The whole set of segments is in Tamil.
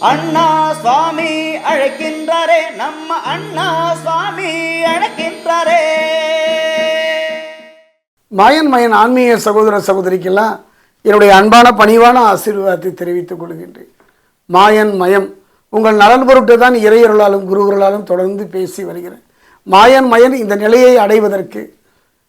அண்ணா சுவாமி அழைக்கின்றாரே நம்ம அண்ணா சுவாமி அழைக்கின்றாரே. மாயன் மயன் ஆன்மீக சகோதர சகோதரிக்கெல்லாம் என்னுடைய அன்பான பணிவான ஆசீர்வாதத்தை தெரிவித்துக் கொள்கின்றேன். மாயன் மயம் உங்கள் நலன் பொருட்டு தான் இறையருளாலும் குருவர்களாலும் தொடர்ந்து பேசி வருகிறேன். மாயன் மயன் இந்த நிலையை அடைவதற்கு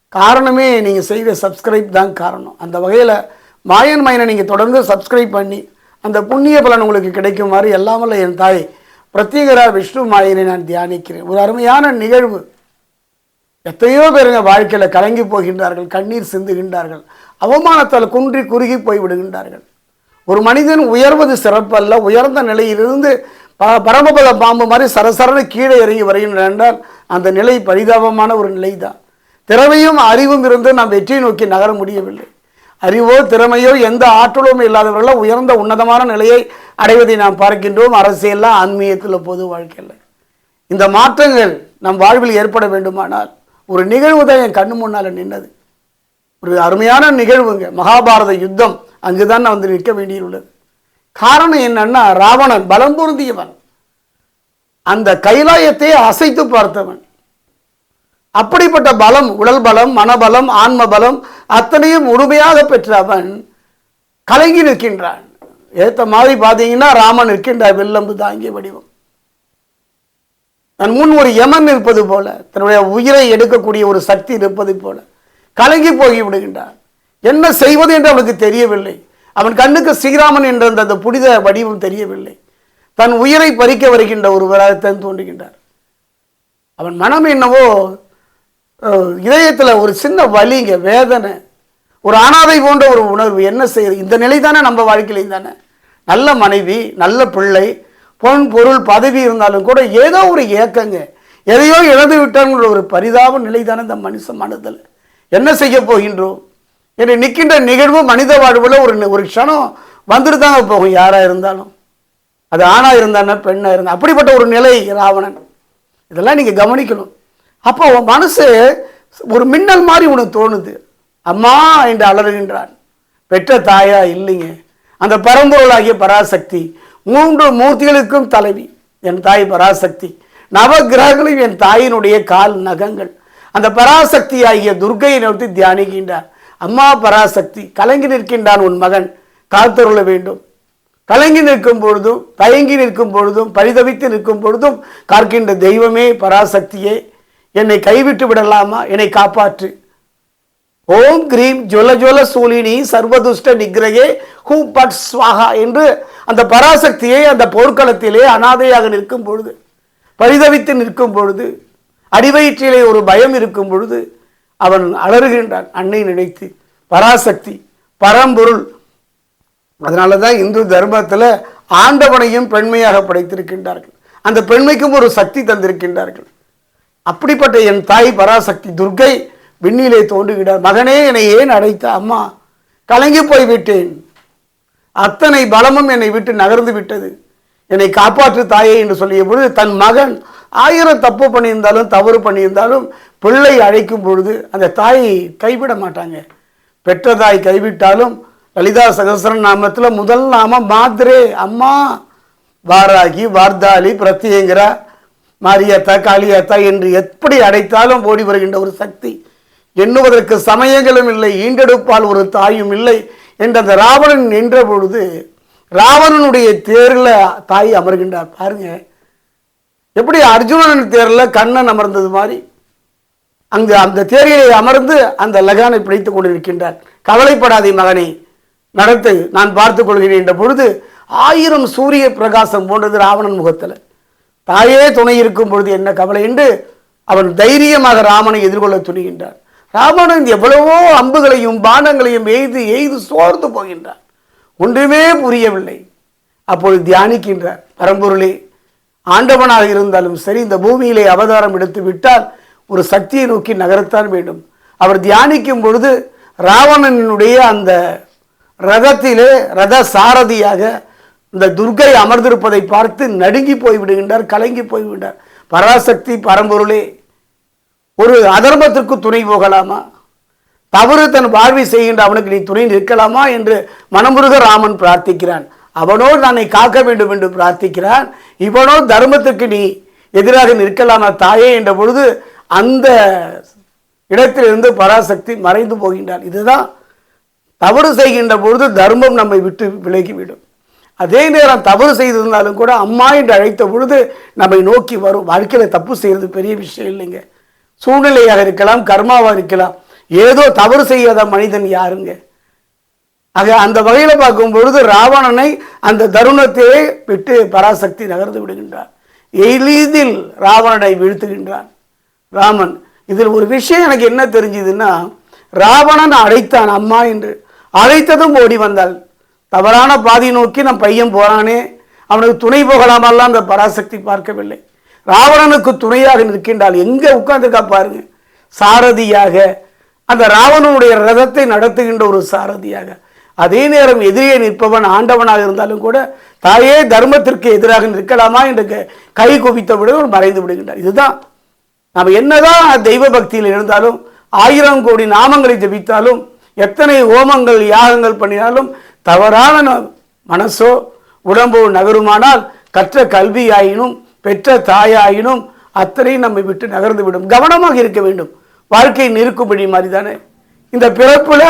காரணமே நீங்கள் செய்த சப்ஸ்கிரைப் தான் காரணம். அந்த வகையில் மாயன் மயனை நீங்கள் தொடர்ந்து சப்ஸ்கிரைப் பண்ணி அந்த புண்ணிய பலன் உங்களுக்கு கிடைக்குமாறு எல்லாமல்ல என் தாய். பிரத்யேகரா விஷ்ணு மாயனை நான் தியானிக்கிறேன். ஒரு அருமையான நிகழ்வு. எத்தனையோ பேருங்க வாழ்க்கையில் கலங்கி போகின்றார்கள் கண்ணீர் சிந்துகின்றார்கள் அவமானத்தால் குன்றி குறுகி போய் விடுகின்றார்கள். ஒரு மனிதன் உயர்வது சிறப்பல்ல உயர்ந்த நிலையிலிருந்து ப பரமபத பாம்பு மாதிரி சரசரன்னு கீழே இறங்கி வருகின்றன என்றால் அந்த நிலை பரிதாபமான ஒரு நிலை தான் திறமையும் அறிவும் இருந்து நாம் வெற்றியை நோக்கி நகர முடியவில்லை. அறிவோ திறமையோ எந்த ஆற்றலும் இல்லாதவர்களால் உயர்ந்த உன்னதமான நிலையை அடைவதை நாம் பார்க்கின்றோம். அரசியலில் ஆன்மீகத்தில் பொது வாழ்க்கையில். இந்த மாற்றங்கள் நம் வாழ்வில் ஏற்பட வேண்டுமானால் ஒரு நிகழ்வு தான் என் கண்ணு முன்னால் நின்னது. ஒரு அருமையான நிகழ்வுங்க. மகாபாரத யுத்தம் அங்குதான் நான் வந்து நிற்க வேண்டியுள்ளது காரணம் என்னன்னா ராவணன் பலம் பொருந்தியவன். அந்த கைலாயத்தை அசைத்து பார்த்தவன். அப்படிப்பட்ட பலம் உடல் பலம் மனபலம் ஆன்ம பலம் அத்தனையும் முழுமையாக பெற்ற அவன் கலங்கி நிற்கின்றான். ஏத்த மாதிரி பார்த்தீங்கன்னா ராமன் நிற்கின்ற வெள்ளம்பு தாங்கிய வடிவம். தன் முன் ஒரு யமன் இருப்பது போல தன்னுடைய உயிரை எடுக்கக்கூடிய ஒரு சக்தி இருப்பது போல கலங்கி போய் விடுகின்றான். என்ன செய்வது என்று அவனுக்கு தெரியவில்லை. அவன் கண்ணுக்கு ஸ்ரீராமன் என்ற அந்த புனித வடிவம் தெரியவில்லை. தன் உயிரை பறிக்க வருகின்ற ஒருவராகத்தான் தோன்றுகின்றார். அவன் மனம் என்னவோ இதயத்தில் ஒரு சின்ன வலிங்க வேதனை. ஒரு அனாதை போன்ற ஒரு உணர்வு. என்ன செய்யுது இந்த நிலை தானே நம்ம வாழ்க்கையிலையும் தானே. நல்ல மனைவி நல்ல பிள்ளை பொன் பொருள் பதவி இருந்தாலும் கூட ஏதோ ஒரு ஏக்கங்க. எதையோ இழந்து விட்டாங்கிற ஒரு பரிதாப நிலை தானே இந்த மனுஷ மனதில். என்ன செய்ய போகின்றோம்? என்று நிற்கின்ற நிகழ்வு மனித வாழ்வில் ஒரு ஒரு க்ஷணம் வந்துட்டு தாங்க போகும் யாராக இருந்தாலும். அது ஆணாக இருந்தானே பெண்ணாக இருந்தா. அப்படிப்பட்ட ஒரு நிலை ராவணன். இதெல்லாம் நீங்கள் கவனிக்கணும். அப்போ உன் மனசு ஒரு மின்னல் மாதிரி உனக்கு தோணுது. அம்மா என்று அலறுகின்றான். பெற்ற தாயா இல்லைங்க. அந்த பரம்பொருளாகிய பராசக்தி மூன்று மூர்த்திகளுக்கும் தலைவி. என் தாய் பராசக்தி. நவ கிரகங்களும் என் தாயினுடைய கால் நகங்கள். அந்த பராசக்தி ஆகிய துர்கையை நோக்கி தியானிக்கின்றார். அம்மா பராசக்தி கலங்கி நிற்கின்றான் உன் மகன். காத்தருள வேண்டும். கலங்கி நிற்கும் பொழுதும் தயங்கி நிற்கும் பொழுதும் பரிதவித்து நிற்கும் பொழுதும் காக்கின்ற தெய்வமே பராசக்தியே. என்னை கைவிட்டு விடலாமா? என்னை காப்பாற்று. ஓம் கிரீம் ஜொல ஜொல சூலினி சர்வதுஷ்ட நிகிரகே ஹூ பட் ஸ்வாகா என்று அந்த பராசக்தியை அந்த போர்க்களத்திலே அனாதையாக நிற்கும் பொழுது பரிதவித்து நிற்கும் பொழுது அடிவயிற்றிலே ஒரு பயம் இருக்கும் பொழுது அவன் அலறுகின்றான். அன்னை நினைத்து பராசக்தி பரம்பொருள். அதனால தான் இந்து தர்மத்தில் ஆண்டவனையும் பெண்மையாக படைத்திருக்கின்றார்கள். அந்த பெண்மைக்கும் ஒரு சக்தி தந்திருக்கின்றார்கள். அப்படிப்பட்ட என் தாய் பராசக்தி துர்க்கை விண்ணிலே தோன்றுகிறார். மகனே என்னை ஏன் அடைத்த அம்மா கலங்கி போய் விட்டேன் அத்தனை பலமும் என்னை விட்டு நகர்ந்து விட்டது. என்னை காப்பாற்று தாயே என்று சொல்லிய பொழுது தன் மகன் ஆயிரம் தப்பு பண்ணியிருந்தாலும் தவறு பண்ணியிருந்தாலும் பிள்ளை அழைக்கும் பொழுது அந்த தாயை கைவிட மாட்டாங்க. பெற்ற தாய் கைவிட்டாலும் லலிதா சகசர நாமத்தில் முதல் நாமம் மாத்ரே அம்மா. வாராகி வார்தாளி பிரத்யேங்கிற மாரியாத்தா காளியாத்தா என்று எப்படி அடைத்தாலும் ஓடி வருகின்ற ஒரு சக்தி. எண்ணுவதற்கு சமயங்களும் இல்லை ஈண்டெடுப்பால் ஒரு தாயும் இல்லை என்ற அந்த ராவணன் நின்ற பொழுது ராவணனுடைய தேரில் தாய் அமர்கின்றார். பாருங்க. எப்படி அர்ஜுனன் தேரில் கண்ணன் அமர்ந்தது மாதிரி. அங்கு அந்த தேரிலே அமர்ந்து அந்த லகானை பிடித்துக் கொண்டிருக்கின்றார். கவலைப்படாதே மகனே நடத்தை நான் பார்த்துக் கொள்கிறேன் என்ற பொழுது ஆயிரம் சூரிய பிரகாசம் போன்றது ராவணன் முகத்தில். தாயே துணை இருக்கும் பொழுது என்ன கவலை என்று அவன் தைரியமாக ராமனை எதிர்கொள்ள துணிகின்றான். ராமனன் எவ்வளவோ அம்புகளையும் பானங்களையும் எய்து எய்து சோர்ந்து போகின்றான். ஒன்றுமே புரியவில்லை. அப்பொழுது தியானிக்கின்றார். பரம்பொருளே ஆண்டவனாக இருந்தாலும் சரி இந்த பூமியிலே அவதாரம் எடுத்து விட்டால் ஒரு சக்தியை நோக்கி நகரத்தான் வேண்டும். அவர் தியானிக்கும் பொழுது ராவணனுடைய அந்த ரதத்திலே ரத சாரதியாக இந்த துர்க்கை அமர்ந்திருப்பதை பார்த்து நடுங்கி போய்விடுகின்றார் கலங்கி போய்விட்டார் பராசக்தி பரம்பொருளே ஒரு அதர்மத்திற்கு துணை போகலாமா? தவறு தன் வாழ்வை செய்கின்ற அவனுக்கு நீ துணை நிற்கலாமா என்று மனமுருக ராமன் பிரார்த்திக்கிறான். அவனோ தன்னை காக்க வேண்டும் என்று பிரார்த்திக்கிறான். இவனோ தர்மத்துக்கு நீ எதிராக நிற்கலாமா தாயே என்ற பொழுது அந்த இடத்திலிருந்து பராசக்தி மறைந்து போகின்றான். இதுதான் தவறு செய்கின்ற பொழுது தர்மம் நம்மை விட்டு விலகிவிடும். அதே நேரம் தவறு செய்திருந்தாலும் கூட அம்மா என்று அழைத்த பொழுது நம்மை நோக்கி வரும். வாழ்க்கையில் தப்பு செய்கிறது பெரிய விஷயம் இல்லைங்க. சூழ்நிலையாக இருக்கலாம் கர்மாவாக இருக்கலாம். ஏதோ தவறு செய்யாத மனிதன் யாருங்க? ஆக அந்த வகையில் பார்க்கும் பொழுது ராவணனை அந்த தருணத்தையே விட்டு பராசக்தி நகர்ந்து விடுகின்றார் எளிதில் ராவணனை வீழ்த்துகின்றான் ராமன். இதில் ஒரு விஷயம் எனக்கு என்ன தெரிஞ்சுதுன்னா ராவணன் அழைத்தான் அம்மா என்று. அழைத்ததும் ஓடி வந்தாள். தவறான பாதையை நோக்கி நம் பையன் போகிறானே அவனுக்கு துணை போகலாமெல்லாம் அந்த பராசக்தி பார்க்கவில்லை. ராவணனுக்கு துணையாக நிற்கின்றால் எங்கே உட்கார்ந்துருக்கா பாருங்க. சாரதியாக அந்த ராவணனுடைய ரதத்தை நடத்துகின்ற ஒரு சாரதியாக. அதே நேரம் எதிரே நிற்பவன் ஆண்டவனாக இருந்தாலும் கூட தாயே தர்மத்திற்கு எதிராக நிற்கலாமா என்று க- கை குவித்தவுடன் மறைந்து விடுகின்றார் இதுதான். நம்ம என்னதான் தெய்வ பக்தியில் இருந்தாலும் ஆயிரம் கோடி நாமங்களை ஜபித்தாலும் எத்தனை ஹோமங்கள் யாகங்கள் பண்ணினாலும் தவறான மனசோ உடம்போ நகருமானால் கற்ற கல்வியாயினும் பெற்ற தாயாயினும் அத்தனையும் நம்மை விட்டு நகர்ந்து விடும். கவனமாக இருக்க வேண்டும். வாழ்க்கை நெருக்கும்படி மாதிரி தானே இந்த பிறப்பில்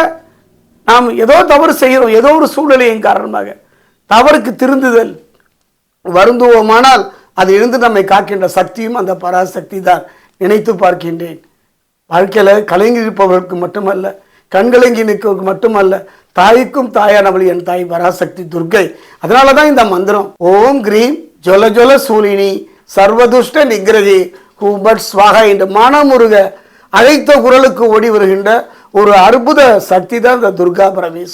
நாம் ஏதோ தவறு செய்கிறோம். ஏதோ ஒரு சூழ்நிலையின் காரணமாக. தவறுக்கு திருந்துதல் வருந்துவோமானால் அது இருந்து நம்மை காக்கின்ற சக்தியும் அந்த பராசக்தி தான். நினைத்து பார்க்கின்றேன். வாழ்க்கையில் கலைஞர் இருப்பவர்களுக்கு மட்டுமல்ல கண்கலங்கி நிற்க மட்டுமல்ல தாய்க்கும் தாயானவள் என் தாய் பராசக்தி துர்க்கை. அதனால தான் இந்த மந்திரம் ஓம் கிரீம் ஜொல ஜொல சூலினி சர்வதுஷ்ட நிகிரதி ஹூபட் ஸ்வாகா என்ற மனமுருக அழைத்த குரலுக்கு ஓடி வருகின்ற ஒரு அற்புத சக்தி தான் இந்த துர்கா பரமேஸ்வரி.